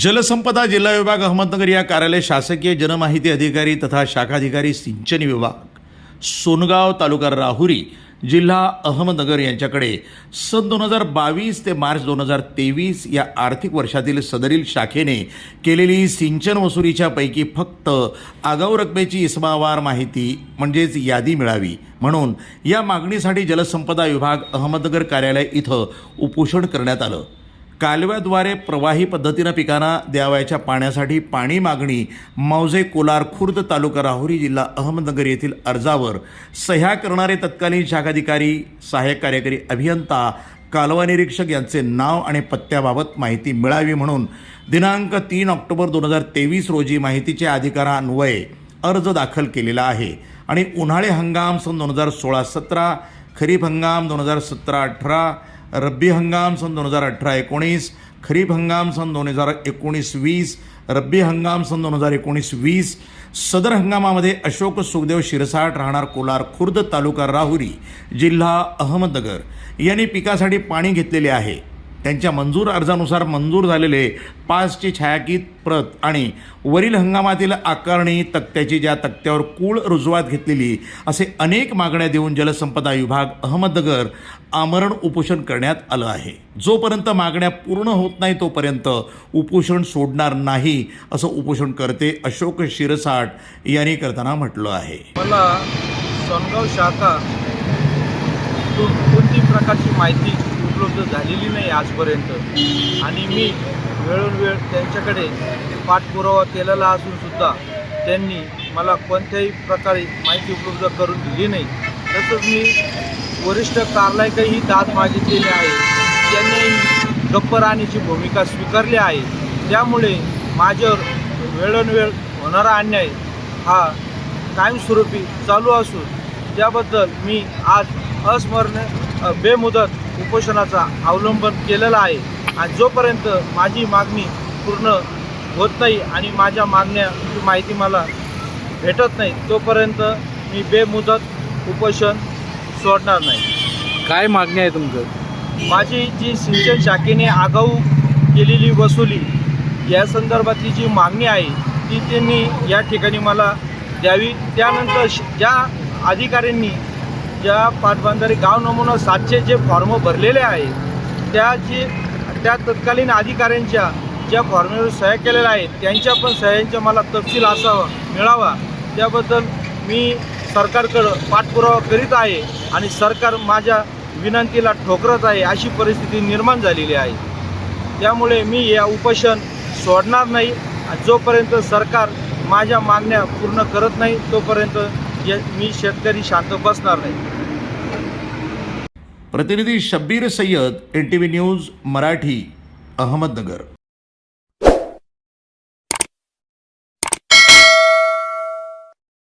जलसंपदा जिल्हा विभाग अहमदनगर या कार्यालय शासकीय जनमाहिती अधिकारी तथा शाखाधिकारी सिंचन विभाग सोनगाव तालुका राहुरी जिल्हा अहमदनगर यांच्याकडे सन दोन हजार बावीस ते मार्च दोन हजार तेवीस या आर्थिक वर्षातील सदरील शाखेने केलेली सिंचन वसुलीच्या पैकी फक्त आगाऊ रकमेची इसमावार माहिती म्हणजेच यादी मिळावी. म्हणून या मागणीसाठी जलसंपदा विभाग अहमदनगर कार्यालय इथं उपोषण करण्यात आलं. कालव्याद्वारे प्रवाही पद्धतीनं पिकांना द्यावयाच्या पाण्यासाठी पाणी मागणी मौजे कोलार खुर्द तालुका राहुरी जिल्हा अहमदनगर येथील अर्जावर सह्या करणारे तत्कालीन शाखाधिकारी सहाय्यक कार्यकारी अभियंता कालवा निरीक्षक यांचे नाव आणि पत्त्याबाबत माहिती मिळावी म्हणून दिनांक तीन ऑक्टोबर दोन हजार तेवीस रोजी माहितीच्या अधिकारान्वये अर्ज दाखल केलेला आहे. आणि उन्हाळी हंगाम सन दोन हजार सोळा सतरा खरीप हंगाम दोन हजार सतरा अठरा रब्बी हंगाम सन दोन हजार अठरा एकोणीस खरीप हंगाम सन दोन हजार एकोणीस वीस रब्बी हंगाम सन दोन हजार एकोणीस वीस सदर हंगामामध्ये अशोक सुखदेव शिरसाट राहणार कोलार खुर्द तालुका राहुरी जिल्हा अहमदनगर यांनी पिकासाठी पाणी घेतलेले आहे. त्यांच्या मंजूर अर्जानुसार मंजूर झालेले पाचची छायाकीत प्रत आणि वरील हंगामातील आकारणी तक्त्याची ज्या तक्त्यावर कूळ रुजवात घेतलेली असे अनेक मागण्या देऊन जलसंपदा विभाग अहमदनगर आमरण उपोषण करण्यात आलं आहे. जोपर्यंत मागण्या पूर्ण होत नाही तोपर्यंत उपोषण सोडणार नाही असं उपोषण करते अशोक शिरसाट यांनी करताना म्हटलं आहे. मला सोनगाव शाखा कोणती प्रकारची माहिती उपलब्ध झालेली नाही आजपर्यंत. आणि मी वेळोवेळ त्यांच्याकडे पाठपुरावा केलेला असून सुद्धा त्यांनी मला कोणत्याही प्रकारे माहिती उपलब्ध करून दिली नाही. तसंच मी वरिष्ठ कार्यालयाकही दाद मागितलेली आहे. त्यांनी गप्प राहण्याची भूमिका स्वीकारली आहे. त्यामुळे माझ्यावर वेळोवेळ होणारा अन्याय हा कायमस्वरूपी चालू असून त्याबद्दल मी आज अस्मरण बेमुदत उपोषणाचा अवलंबन केलेला आहे. आणि जोपर्यंत माझी मागणी पूर्ण होत नाही आणि माझ्या मागण्याची माहिती मला भेटत नाही तोपर्यंत मी बेमुदत उपोषण सोडणार नाही. काय मागणी आहे तुमचं? माझी जी सिंचन शाखेने आगाऊ केलेली वसुली या संदर्भातली जी मागणी आहे ती त्यांनी या ठिकाणी मला द्यावी. त्यानंतर ज्या अधिकाऱ्यांनी ज्या पाटबंधारे गाव नमुना सातशे जे फॉर्म भरलेले आहे त्या जे त्या तत्कालीन अधिकाऱ्यांच्या ज्या फॉर्मेवर सह्या केलेल्या आहेत त्यांच्या पण सह्यांचा मला तपशील असावा मिळावा. त्याबद्दल मी सरकारकडं पाठपुरावा करीत आहे आणि सरकार माझ्या विनंतीला ठोकरत आहे अशी परिस्थिती निर्माण झालेली आहे. त्यामुळे मी या उपोषण सोडणार नाही. जोपर्यंत सरकार माझ्या मागण्या पूर्ण करत नाही तोपर्यंत मी शेतकरी शांत बसणार नाही. प्रतिनिधी Shabbir Sayyad N T V news Marathi Ahmednagar.